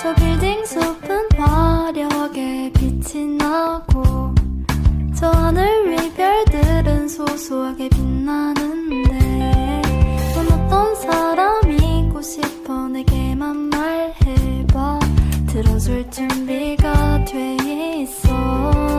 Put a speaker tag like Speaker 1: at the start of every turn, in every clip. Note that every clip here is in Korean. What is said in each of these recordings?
Speaker 1: 저 빌딩 숲은 화려하게 빛이 나고 저 하늘 위 별들은 소소하게 빛나는데 넌 어떤 사람이고 싶어 내게만 말해봐. 들어줄 준비가 돼 있어.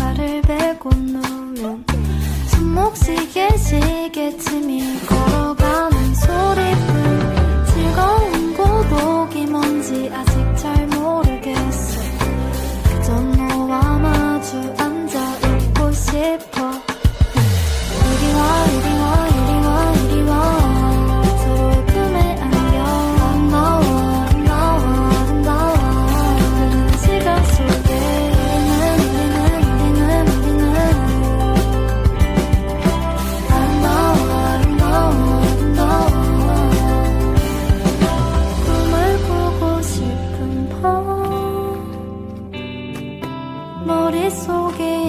Speaker 1: 팔을 베고 누면 손목시계 시계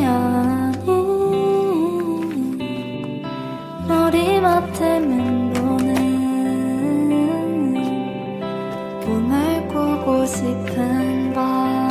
Speaker 1: 우연히 머리맡에 맴도는 봄을 꾸고 싶은 밤